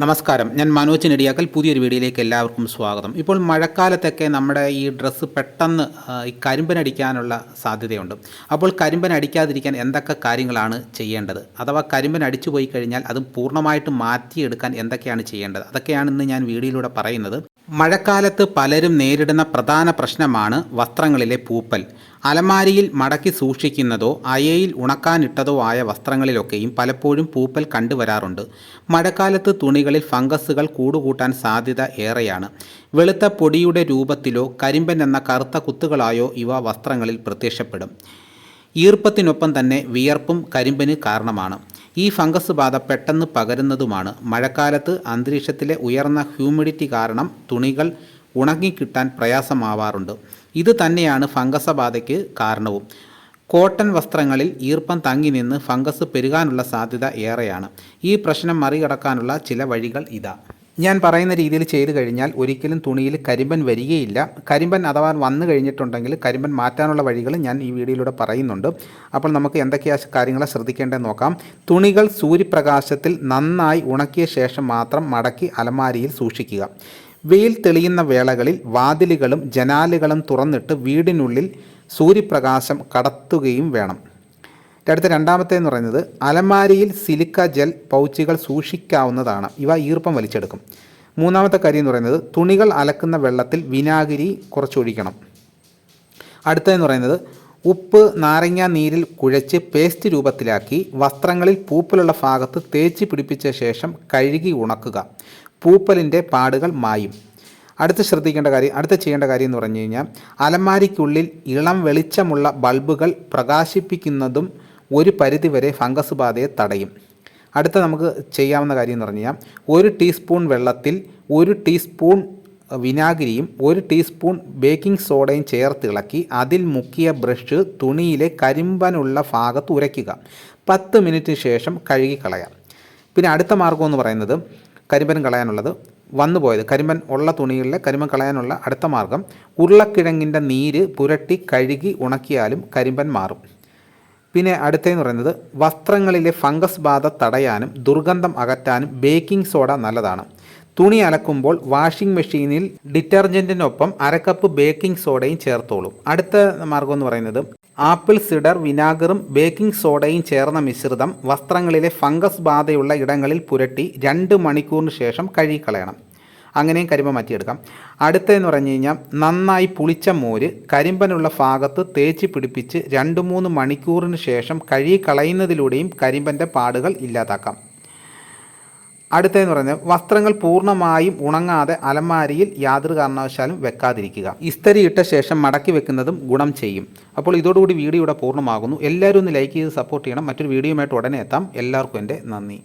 നമസ്കാരം. ഞാൻ മനോജ് നെടിയാക്കൽ. പുതിയൊരു വീഡിയോയിലേക്ക് എല്ലാവർക്കും സ്വാഗതം. ഇപ്പോൾ മഴക്കാലത്തൊക്കെ നമ്മുടെ ഈ ഡ്രസ്സ് പെട്ടെന്ന് ഈ കരിമ്പനടിക്കാനുള്ള സാധ്യതയുണ്ട്. അപ്പോൾ കരിമ്പനടിക്കാതിരിക്കാൻ എന്തൊക്കെ കാര്യങ്ങളാണ് ചെയ്യേണ്ടത്? അഥവാ കരിമ്പൻ അടിച്ചു പോയി കഴിഞ്ഞാൽ അത് പൂർണമായിട്ട് മാറ്റിയെടുക്കാൻ എന്തൊക്കെയാണ് ചെയ്യേണ്ടത്? അതൊക്കെയാണ് ഇന്ന് ഞാൻ വീഡിയോയിലൂടെ പറയുന്നത്. മഴക്കാലത്ത് പലരും നേരിടുന്ന പ്രധാന പ്രശ്നമാണ് വസ്ത്രങ്ങളിലെ പൂപ്പൽ. അലമാരിയിൽ മടക്കി സൂക്ഷിക്കുന്നതോ അയയിൽ ഉണക്കാനിട്ടതോ ആയ വസ്ത്രങ്ങളിലൊക്കെയും പലപ്പോഴും പൂപ്പൽ കണ്ടുവരാറുണ്ട്. മഴക്കാലത്ത് തുണികളിൽ ഫംഗസുകൾ കൂടുകൂട്ടാൻ സാധ്യത ഏറെയാണ്. വെളുത്ത പൊടിയുടെ രൂപത്തിലോ കരിമ്പൻ എന്ന കറുത്ത കുത്തുകളായോ ഇവ വസ്ത്രങ്ങളിൽ പ്രത്യക്ഷപ്പെടും. ഈർപ്പത്തിനൊപ്പം തന്നെ വിയർപ്പും കരിമ്പന് കാരണമാണ്. ഈ ഫംഗസ് ബാധ പെട്ടെന്ന് പകരുന്നതുമാണ്. മഴക്കാലത്ത് അന്തരീക്ഷത്തിലെ ഉയർന്ന ഹ്യൂമിഡിറ്റി കാരണം തുണികൾ ഉണങ്ങിക്കിട്ടാൻ പ്രയാസമാവാറുണ്ട്. ഇത് തന്നെയാണ് ഫംഗസബാധയ്ക്ക് കാരണവും. കോട്ടൺ വസ്ത്രങ്ങളിൽ ഈർപ്പം തങ്ങി നിന്ന് ഫംഗസ് പെരുകാനുള്ള സാധ്യത ഏറെയാണ്. ഈ പ്രശ്നം മറികടക്കാനുള്ള ചില വഴികൾ ഇതാ. ഞാൻ പറയുന്ന രീതിയിൽ ചെയ്തു കഴിഞ്ഞാൽ ഒരിക്കലും തുണിയിൽ കരിമ്പൻ വരികയില്ല. കരിമ്പൻ അഥവാ വന്നു കഴിഞ്ഞിട്ടുണ്ടെങ്കിൽ കരിമ്പൻ മാറ്റാനുള്ള വഴികൾ ഞാൻ ഈ വീഡിയോയിലൂടെ പറയുന്നുണ്ട്. അപ്പോൾ നമുക്ക് എന്തൊക്കെയാ കാര്യങ്ങൾ ശ്രദ്ധിക്കേണ്ടതെന്ന് നോക്കാം. തുണികൾ സൂര്യപ്രകാശത്തിൽ നന്നായി ഉണക്കിയ ശേഷം മാത്രം മടക്കി അലമാരിയിൽ സൂക്ഷിക്കുക. വെയിൽ തെളിയുന്ന വേളകളിൽ വാതിലുകളും ജനാലുകളും തുറന്നിട്ട് വീടിനുള്ളിൽ സൂര്യപ്രകാശം കടത്തുകയും വേണം. അടുത്ത രണ്ടാമത്തേന്ന് പറയുന്നത് അലമാരിയിൽ സിലിക്ക ജെൽ പൗച്ചുകൾ സൂക്ഷിക്കാവുന്നതാണ്. ഇവ ഈർപ്പം വലിച്ചെടുക്കും. മൂന്നാമത്തെ കാര്യം എന്ന് പറയുന്നത് തുണികൾ അലക്കുന്ന വെള്ളത്തിൽ വിനാഗിരി കുറച്ചൊഴിക്കണം. അടുത്തതെന്ന് പറയുന്നത് ഉപ്പ് നാരങ്ങ നീരിൽ കുഴച്ച് പേസ്റ്റ് രൂപത്തിലാക്കി വസ്ത്രങ്ങളിൽ പൂപ്പലുള്ള ഭാഗത്ത് തേച്ച് പിടിപ്പിച്ച ശേഷം കഴുകി ഉണക്കുക. പൂപ്പലിന്റെ പാടുകൾ മായും. അടുത്ത് ശ്രദ്ധിക്കേണ്ട കാര്യം അടുത്ത് ചെയ്യേണ്ട കാര്യം എന്ന് പറഞ്ഞു കഴിഞ്ഞാൽ അലമാരിക്കുള്ളിൽ ഇളം വെളിച്ചമുള്ള ബൾബുകൾ പ്രകാശിപ്പിക്കുന്നതും ഒരു പരിധിവരെ ഫംഗസ് ബാധയെ തടയും. അടുത്ത നമുക്ക് ചെയ്യാവുന്ന കാര്യം എന്ന് പറഞ്ഞു കഴിഞ്ഞാൽ ഒരു ടീസ്പൂൺ വെള്ളത്തിൽ ഒരു ടീസ്പൂൺ വിനാഗിരിയും ഒരു ടീസ്പൂൺ ബേക്കിംഗ് സോഡയും ചേർത്ത് ഇളക്കി അതിൽ മുക്കിയ ബ്രഷ് തുണിയിലെ കരിമ്പനുള്ള ഭാഗത്ത് ഉരയ്ക്കുക. പത്ത് മിനിറ്റിന് ശേഷം കഴുകി കളയാം പിന്നെ അടുത്ത മാർഗം എന്ന് പറയുന്നത് കരിമ്പൻ കളയാനുള്ളത് വന്നു പോയത്. കരിമ്പൻ ഉള്ള തുണികളിലെ കരിമ്പൻ കളയാനുള്ള അടുത്ത മാർഗം ഉരുളക്കിഴങ്ങിന്റെ നീര് പുരട്ടി കഴുകി ഉണക്കിയാലും കരിമ്പൻ മാറും. പിന്നെ അടുത്തതെന്ന് പറയുന്നത് വസ്ത്രങ്ങളിലെ ഫംഗസ് ബാധ തടയാനും ദുർഗന്ധം അകറ്റാനും ബേക്കിംഗ് സോഡ നല്ലതാണ്. തുണി അലക്കുമ്പോൾ വാഷിംഗ് മെഷീനിൽ ഡിറ്റർജന്റിനൊപ്പം അരക്കപ്പ് ബേക്കിംഗ് സോഡയും ചേർത്തോളൂ. അടുത്ത മാർഗം എന്ന് പറയുന്നത് ആപ്പിൾ സിഡർ വിനാഗറും ബേക്കിംഗ് സോഡയും ചേർന്ന മിശ്രിതം വസ്ത്രങ്ങളിലെ ഫംഗസ് ബാധയുള്ള ഇടങ്ങളിൽ പുരട്ടി രണ്ട് മണിക്കൂറിന് ശേഷം കഴുകിക്കളയണം. അങ്ങനെയും കരിമ്പ മാറ്റിയെടുക്കാം. അടുത്തതെന്ന് പറഞ്ഞു കഴിഞ്ഞാൽ നന്നായി പുളിച്ച മോര് കരിമ്പനുള്ള ഭാഗത്ത് തേച്ച് പിടിപ്പിച്ച് രണ്ട് മൂന്ന് മണിക്കൂറിന് ശേഷം കഴുകി കളയുന്നതിലൂടെയും കരിമ്പന്റെ പാടുകൾ ഇല്ലാതാക്കാം. അടുത്തതെന്ന് പറയുന്നത് വസ്ത്രങ്ങൾ പൂർണമായും ഉണങ്ങാതെ അലമാരിയിൽ യാതൊരു കാരണവശാലും വെക്കാതിരിക്കുക. ഇസ്തരി ഇട്ട ശേഷം മടക്കി വെക്കുന്നതും ഗുണം ചെയ്യും. അപ്പോൾ ഇതോടുകൂടി വീഡിയോ ഇവിടെ പൂർണമാകുന്നു. എല്ലാവരും ഒന്ന് ലൈക്ക് ചെയ്ത് സപ്പോർട്ട് ചെയ്യണം. മറ്റൊരു വീഡിയോയുമായിട്ട് ഉടനെ എത്താം. എല്ലാവർക്കും എന്റെ നന്ദി.